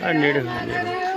那你的？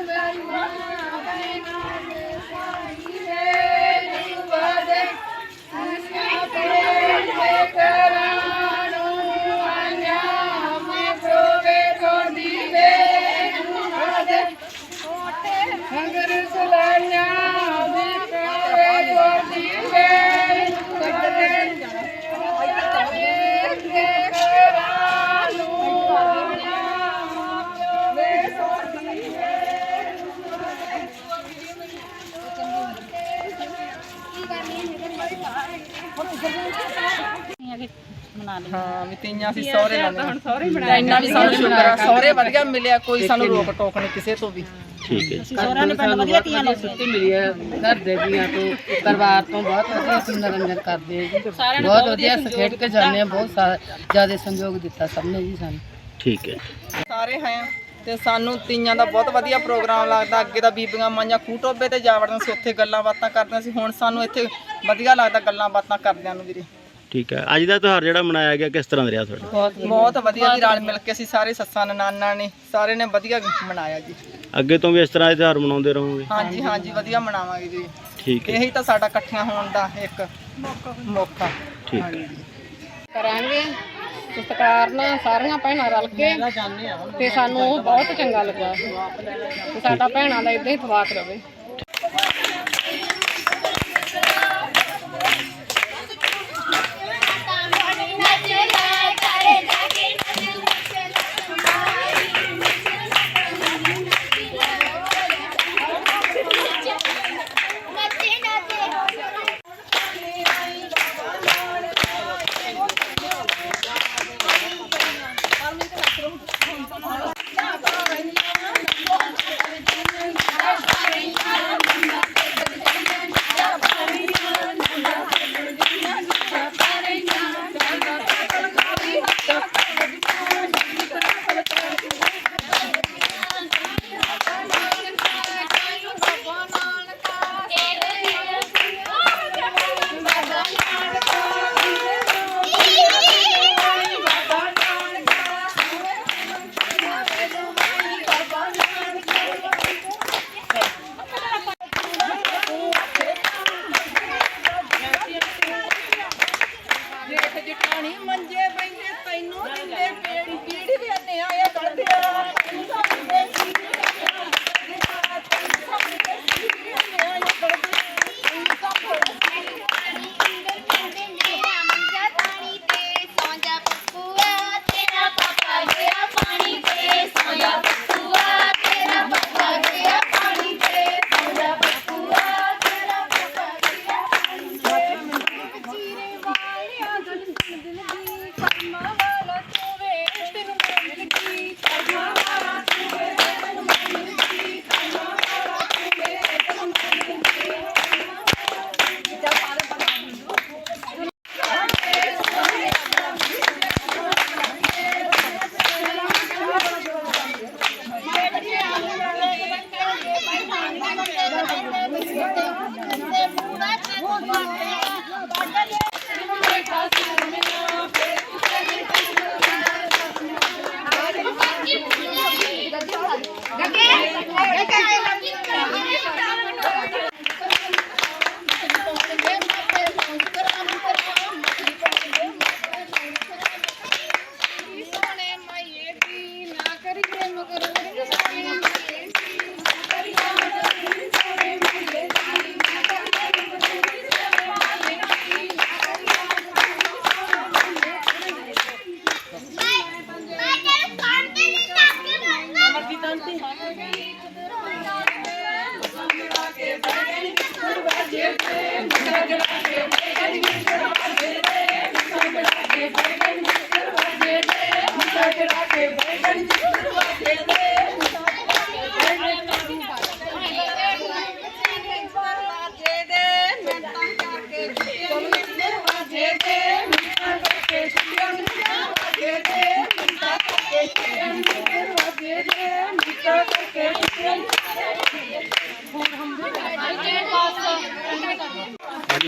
ਤੀਆਂ ਅਸੀਂ ਸਹੁਰੇ ਲਾਉਂਦੇ ਹੁਣ ਸਹੁਰੇ ਬਣਾਇਆ ਇੰਨਾ ਵੀ ਸਾਨੂੰ ਸ਼ੁਕਰ ਆ ਸਹੁਰੇ ਵਧੀਆ ਮਿਲਿਆ ਕੋਈ ਸਾਨੂੰ ਰੋਕ ਟੋਕ ਨਹੀਂ ਕਿਸੇ ਤੋਂ ਵੀ। ਠੀਕ ਹੈ ਸੋਹਰਾ ਨੇ ਪਿੰਡ ਵਧੀਆ ਤੀਆਂ ਲਾਉਂਦੇ ਛੁੱਟੀ ਮਿਲੀ ਹੈ ਘਰ ਦੇ ਜੀਆਂ ਤੋਂ ਪਰਿਵਾਰ ਤੋਂ ਬਹੁਤ ਵਧੀਆ ਅਸੀਂ ਮਨੋਰੰਜਨ ਕਰਦੇ ਹਾਂ ਜੀ। ਬਹੁਤ ਵਧੀਆ ਖੇਡ ਕੇ ਜਾਂਦੇ ਹਾਂ ਬਹੁਤ ਸਾਰਾ ਜ਼ਿਆਦਾ ਸੰਯੋਗ ਦਿੱਤਾ ਸਭ ਨੇ ਜੀ ਸਾਨੂੰ। ਠੀਕ ਹੈ। ਸਾਰੇ ਹੈ ਤੇ ਸਾਨੂੰ ਤੀਆਂ ਦਾ ਬਹੁਤ ਵਧੀਆ ਪ੍ਰੋਗਰਾਮ ਲੱਗਦਾ। ਅੱਗੇ ਤਾਂ ਬੀਬੀਆਂ ਮਾਈਆਂ ਖੂਹ ਟੋਬੇ ਤੇ ਜਾ ਵੜਨ ਸੀ ਉੱਥੇ ਗੱਲਾਂ ਬਾਤਾਂ ਕਰਦੀਆਂ ਸੀ। ਹੁਣ ਸਾਨੂੰ ਇੱਥੇ ਵਧੀਆ ਲੱਗਦਾ ਗੱਲਾਂ ਬਾਤਾਂ ਕਰਦਿਆਂ ਨੂੰ ਵੀਰੇ। ਠੀਕ ਹੈ। ਅੱਜ ਦਾ ਤਿਉਹਾਰ ਜਿਹੜਾ ਮਨਾਇਆ ਗਿਆ ਕਿਸ ਤਰ੍ਹਾਂ ਦਾ ਰਿਹਾ ਤੁਹਾਡਾ? ਬਹੁਤ ਵਧੀਆ। ਜੀ ਰਲ ਮਿਲ ਕੇ ਅਸੀਂ ਸਾਰੇ ਸੱਸਾਂ ਨਨਾਨਾ ਨੇ ਸਾਰੇ ਨੇ ਵਧੀਆ ਮਨਾਇਆ ਜੀ। ਅੱਗੇ ਤੋਂ ਵੀ ਇਸ ਤਰ੍ਹਾਂ ਦੇ ਤਿਉਹਾਰ ਮਨਾਉਂਦੇ ਰਹੋਗੇ? ਹਾਂਜੀ ਹਾਂਜੀ ਵਧੀਆ ਮਨਾਵਾਂਗੇ ਜੀ। ਠੀਕ ਹੈ। ਇਹੀ ਤਾਂ ਸਾਡਾ ਇਕੱਠੀਆਂ ਹੋਣ ਦਾ ਇੱਕ ਮੌਕਾ। ਠੀਕ ਹੈ। ਕਰਾਂਗੇ ਸਤਿਕਾਰ ਨਾਲ ਸਾਰੀਆਂ ਭੈਣਾਂ ਰਲ ਕੇ ਤੇ ਸਾਨੂੰ ਉਹ ਬਹੁਤ ਚੰਗਾ ਲੱਗਾ। ਸਾਡਾ ਭੈਣਾਂ ਦਾ ਇਦਾਂ ਹੀ ਤਵਾਕ ਰਵੇ। ਤੈਨੂੰ ਦਿੰਦੇ ਪੇੜੀ ਪੀੜੀ ਦੇ ਨਿਆਏ ਕਰਦੇ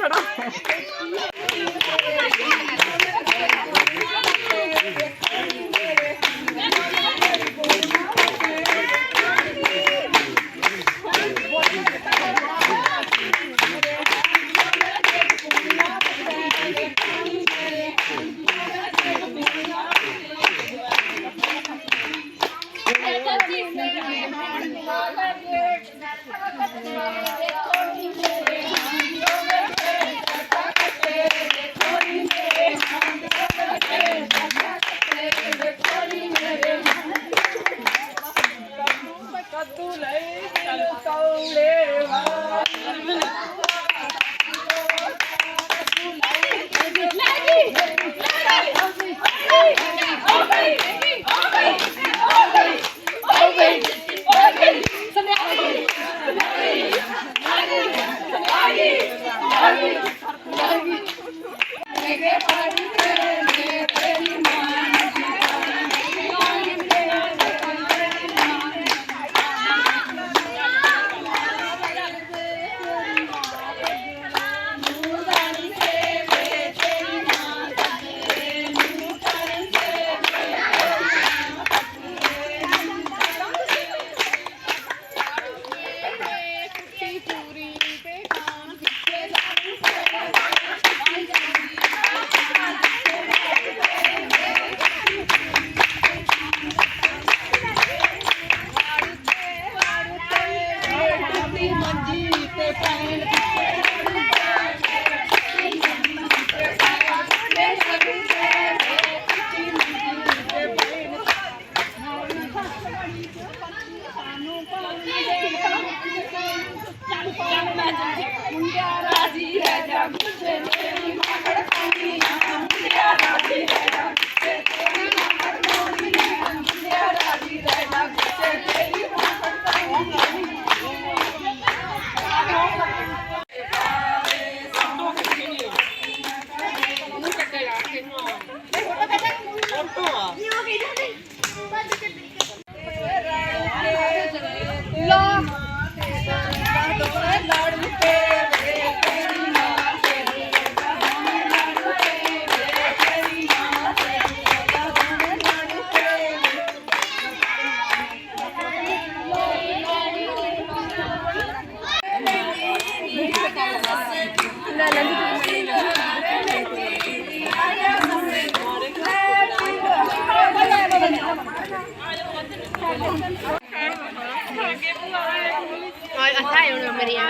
ਭਾਈ 300 everybody out.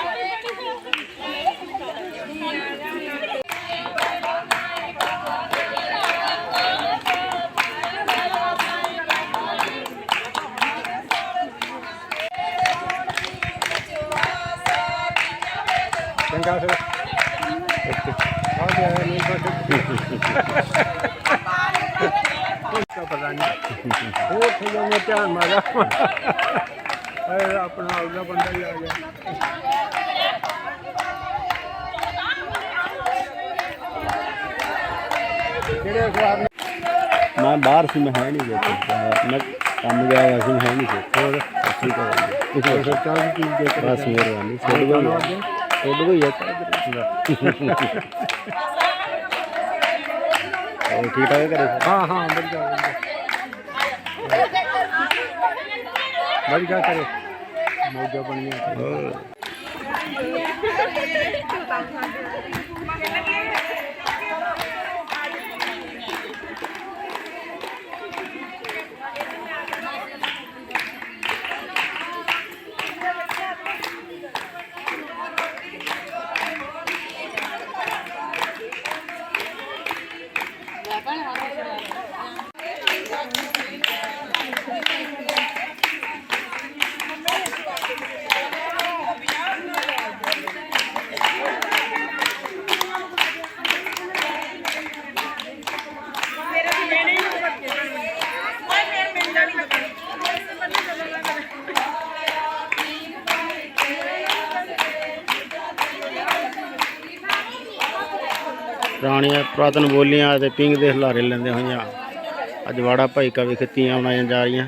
ਆਪਣਾ ਉਹਦਾ ਬੰਦਾ ਹੀ ਆ ਗਿਆ ਮੈਂ ਬਾਹਰ ਸੀ ਮੈਂ ਹੈ ਨਹੀਂ ਗਿਆ ਮੈਂ ਕੰਮ ਗਿਆ ਹੋਇਆ ਸੀ ਹੈ ਨਹੀਂ ਸੀ ਹੋਰ ਠੀਕ ਹੈ। ਉਹ ਸੱਚਾ ਦੀ ਚੀਜ਼ ਦੇ ਕੇ ਬਸ ਮਿਹਰਬਾਨੀ ਛੋੜ ਗਈ ਛੋੜ ਗਈ ਹੈ ਉਹ ਠੀਕ ਠਾਕ ਕਰੇ ਹਾਂ ਹਾਂ ਵਧੀਆ। ਵਧੀਆ ਵਧੀਆ ਕਰੇ। ਮੌਜਾ ਬਣੀਆਂ। ਪੁਰਾਣੀਆਂ ਪ੍ਰਾਤਨ ਬੋਲੀਆਂ ਅਤੇ ਪਿੰਗ ਦੇ ਹਲਾਰੇ ਲੈਂਦੇ ਹੋਈਆਂ ਅੱਜ ਵਾੜਾ ਭਾਈ ਕਾ ਵਿਖੇ ਤੀਆਂ ਮਨਾਈਆਂ ਜਾ ਰਹੀਆਂ